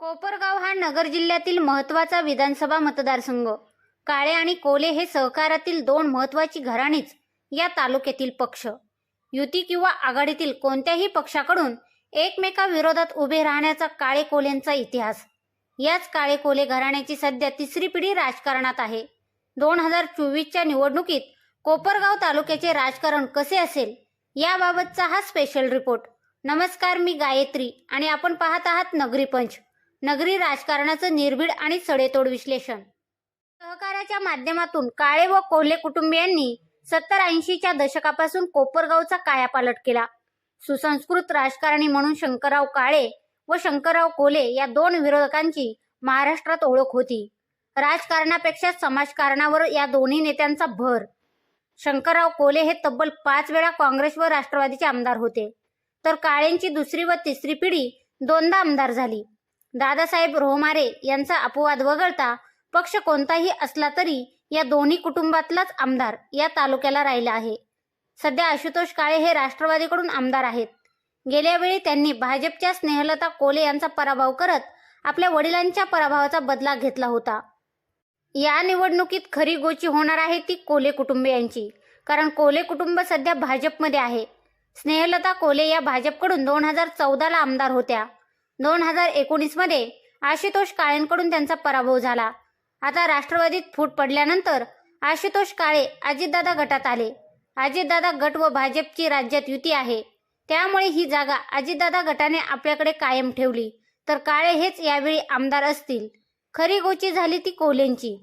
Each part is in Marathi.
कोपरगाव हा नगर जिल्ह्यातील महत्त्वाचा विधानसभा मतदारसंघ. काळे आणि कोले हे सहकारातील दोन महत्त्वाची घराणीच या तालुक्यातील पक्ष. युती किंवा आघाडीतील कोणत्याही पक्षाकडून एकमेकाविरोधात उभे राहण्याचा काळे कोलेंचा इतिहास. याच काळे कोले घराण्याची सध्या तिसरी पिढी राजकारणात आहे. दोन हजार चोवीसच्या निवडणुकीत कोपरगाव तालुक्याचे राजकारण कसे असेल याबाबतचा हा स्पेशल रिपोर्ट नमस्कार मी गायत्री आणि आपण पाहत आहात नगरी पंच. नगरी राजकारणाचं निर्भीड आणि सडेतोड विश्लेषण. सहकाराच्या माध्यमातून काळे व कोल्हे कुटुंबियांनी सत्तर ऐंशीच्या दशकापासून कोपरगावचा कायापालट केला. सुसंस्कृत राजकारणी म्हणून शंकरराव काळे व शंकरराव कोले या दोन विरोधकांची महाराष्ट्रात ओळख होती. राजकारणापेक्षा समाजकारणावर या दोन्ही नेत्यांचा भर. शंकरराव कोले हे तब्बल पाच वेळा काँग्रेस व राष्ट्रवादीचे आमदार होते. तर काळेंची दुसरी व तिसरी पिढी दोनदा आमदार झाली. दादासाहेब रोहमारे यांचा अपवाद वगळता पक्ष कोणताही असला तरी या दोन्ही कुटुंबातलाच आमदार या तालुक्याला राहिला आहे. सध्या आशुतोष काळे हे राष्ट्रवादीकडून आमदार आहेत. गेल्या वेळी त्यांनी भाजपच्या स्नेहलता कोले यांचा पराभव करत आपल्या वडिलांच्या पराभवाचा बदला घेतला होता. या निवडणुकीत खरी गोची होणार आहे ती कोले कुटुंबियांची कारण कोले कुटुंब सध्या भाजपमध्ये आहे. स्नेहलता कोले या भाजपकडून दोन हजार चौदाला आमदार होत्या. दोन हजार एकोणीसमध्ये आशुतोष काळेंकडून त्यांचा पराभव झाला. आता राष्ट्रवादीत फूट पडल्यानंतर आशुतोष काळे अजितदादा गटात आले. अजितदादा गट व भाजपची राज्यात युती आहे. त्यामुळे ही जागा अजितदादा गटाने आपल्याकडे कायम ठेवली. तर काळे हेच यावेळी आमदार असतील. खरी गोची झाली ती कोलेंची.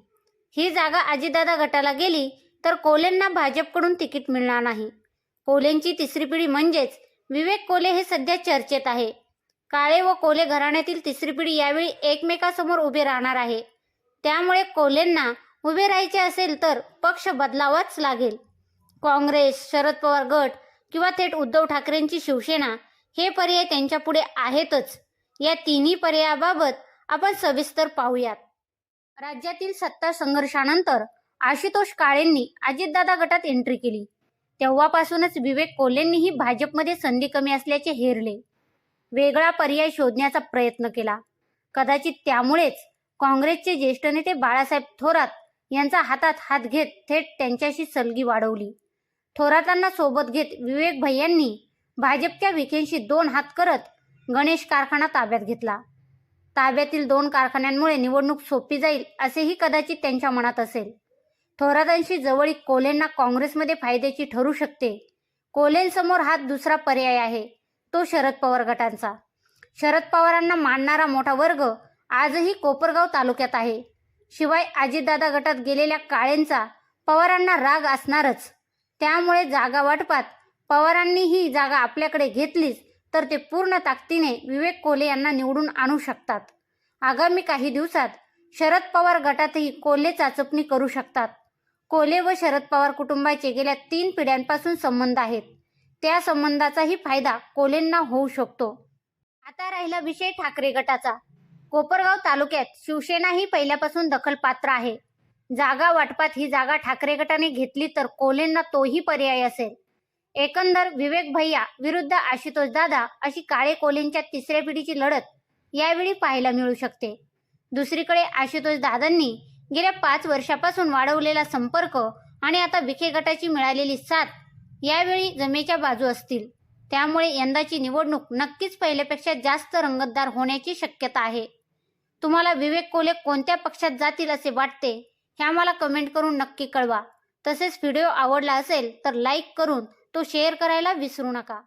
ही जागा अजितदादा गटाला गेली तर कोलेंना भाजपकडून तिकीट मिळणार नाही. कोलेंची तिसरी पिढी म्हणजेच विवेक कोले हे सध्या चर्चेत आहे. काळे व कोले घराण्यातील तिसरी पिढी यावेळी एकमेकासमोर उभे राहणार आहे. त्यामुळे कोलेंना उभे राहायचे असेल तर पक्ष बदलावाच लागेल. काँग्रेस शरद पवार गट किंवा थेट उद्धव ठाकरेंची शिवसेना हे पर्याय त्यांच्यापुढे आहेतच. या तिन्ही पर्यायाबाबत आपण सविस्तर पाहूयात. राज्यातील सत्ता संघर्षानंतर आशुतोष काळेंनी अजितदादा गटात एंट्री केली. तेव्हापासूनच विवेक कोल्हेंनीही भाजपमध्ये संधी कमी असल्याचे हेरले. वेगळा पर्याय शोधण्याचा प्रयत्न केला. कदाचित त्यामुळेच काँग्रेसचे ज्येष्ठ नेते बाळासाहेब थोरात यांचा हातात हात घेत थेट त्यांच्याशी सलगी वाढवली. थोरातांना सोबत घेत विवेक भैयांनी भाजपच्या विखेंशी दोन हात करत गणेश कारखाना ताब्यात घेतला. ताब्यातील दोन कारखान्यांमुळे निवडणूक सोपी जाईल असेही कदाचित त्यांच्या मनात असेल. थोरातांशी जवळीक कोलेंना काँग्रेसमध्ये फायद्याची ठरू शकते. कोलेंसमोर हा दुसरा पर्याय आहे. तो शरद पवार गटांचा. शरद पवारांना मानणारा मोठा वर्ग आजही कोपरगाव तालुक्यात आहे. शिवाय अजितदादा गटात गेलेल्या काळेंचा पवारांना राग असणारच. त्यामुळे जागा वाटपात पवारांनी ही जागा आपल्याकडे घेतलीच तर ते पूर्ण ताकदीने विवेक कोले यांना निवडून आणू शकतात. आगामी काही दिवसात शरद पवार गटातही कोल्हे चाचपणी करू शकतात. कोले व शरद पवार कुटुंबाचे गेल्या तीन पिढ्यांपासून संबंध आहेत. त्या संबंधाचाही फायदा कोलेंना होऊ शकतो. आता राहिला विषय ठाकरे गटाचा. कोपरगाव तालुक्यात शिवसेना ही पहिल्यापासून दखलपात्र आहे. जागा वाटपात ही जागा ठाकरे गटाने घेतली तर कोलेंना तोही पर्याय असेल. एकंदर विवेक भैया विरुद्ध आशुतोष दादा अशी काळे कोलेंच्या तिसऱ्या पिढीची लढत यावेळी पाहायला मिळू शकते. दुसरीकडे आशुतोष दादांनी गेल्या पाच वर्षापासून वाढवलेला संपर्क आणि आता विखे गटाची मिळालेली साथ यावेळी जमेच्या बाजू असतील. त्यामुळे यंदाची निवडणूक नक्कीच पहिल्यापेक्षा जास्त रंगतदार होण्याची शक्यता आहे. तुम्हाला विवेक कोले कोणत्या पक्षात जातील असे वाटते हे आम्हाला कमेंट करून नक्की कळवा. तसेच व्हिडिओ आवडला असेल तर लाईक करून तो शेअर करायला विसरू नका.